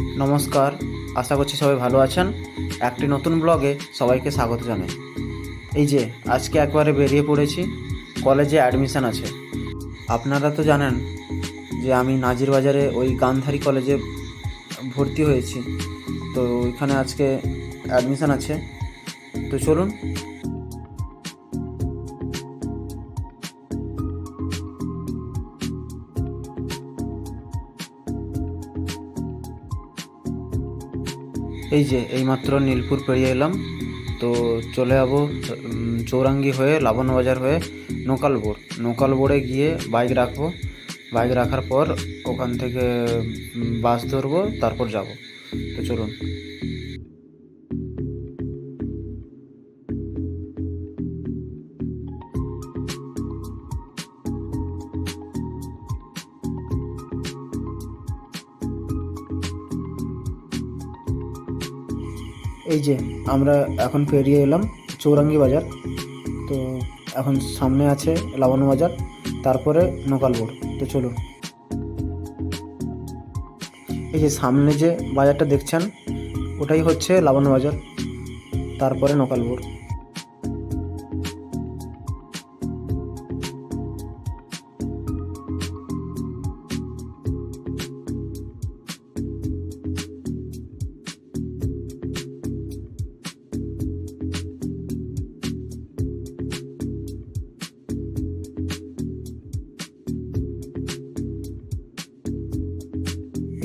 নমস্কার, আশা করছি সবাই ভালো আছেন। একটি নতুন ব্লগে সবাইকে স্বাগত জানাই। এই যে, আজকে একবারে বেরিয়ে পড়েছি, কলেজে অ্যাডমিশান আছে। আপনারা তো জানেন যে আমি নাজির বাজারে ওই গান্ধারী কলেজে ভর্তি হয়েছি। তো ওইখানে আজকে অ্যাডমিশান আছে। তো চলুন এই যে, এইমাত্র নীলপুর পেরিয়ে এলাম। তো চলে যাব চৌরাঙ্গি হয়ে, লাবণ্য বাজার হয়ে নৌকাল বোর্ড। নৌকাল বোর্ডে গিয়ে বাইক রাখব। বাইক রাখার পর ওখান থেকে বাস ধরবো, তারপর যাব। তো চলুন। এই যে, আমরা এখন পেরিয়ে এলাম চৌরাঙ্গি বাজার। তো এখন সামনে আছে লাবণ বাজার, তারপরে নকালবোর তো চলুন। এই যে সামনে যে বাজারটা দেখছেন, ওটাই হচ্ছে লাবণ বাজার, তারপরে নোকালবোর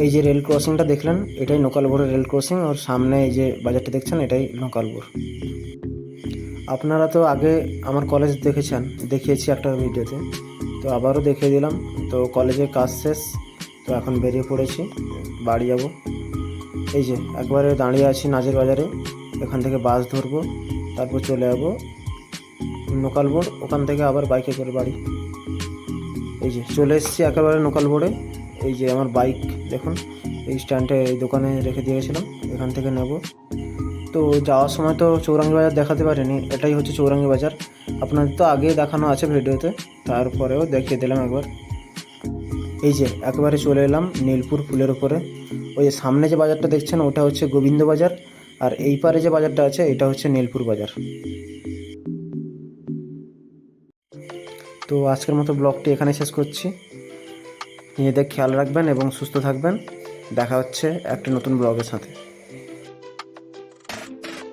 এই যে রেল ক্রসিংটা দেখলেন, এটাই নোকালবোরের রেল ক্রসিং আর সামনে এই যে বাজারটা দেখছেন, এটাই নোকালবোর আপনারা তো আগে আমার কলেজ দেখেছেন, দেখিয়েছি একটা ভিডিওতে। তো আবারও দেখিয়ে দিলাম, তো কলেজের কাজ শেষ, তো এখন বেরিয়ে পড়েছি, বাড়ি যাব। এই যে, একবারে দাঁড়িয়ে আছি নাজের বাজারে, এখান থেকে বাস ধরবো, তারপর চলে যাব বোর্ড ওখান থেকে আবার বাইকে করে বাড়ি। এই যে চলে এসেছি একেবারে লোকাল বোর্ডে এই যে আমার বাইক, দেখুন, এই স্ট্যান্ডে এই দোকানে রেখে দিয়ে গেছিলাম, এখান থেকে নেব। তো যাওয়ার সময় তো চৌরাঙ্গি বাজার দেখাতে পারিনি, এটাই হচ্ছে চৌরাঙ্গি বাজার। আপনাদের তো আগে দেখানো আছে ভিডিওতে, তারপরেও দেখিয়ে দিলাম একবার। এই যে একেবারে চলে এলাম নীলপুর ফুলের উপরে। ওই যে সামনে যে বাজারটা দেখছেন, ওটা হচ্ছে গোবিন্দ বাজার, আর এই পারে যে বাজারটা আছে, এটা হচ্ছে নীলপুর বাজার। তো আজকের মতো ব্লগটি এখানে শেষ করছি। নিজেদের খেয়াল রাখবেন এবং সুস্থ থাকবেন। দেখা হচ্ছে একটা নতুন ব্লগের সাথে।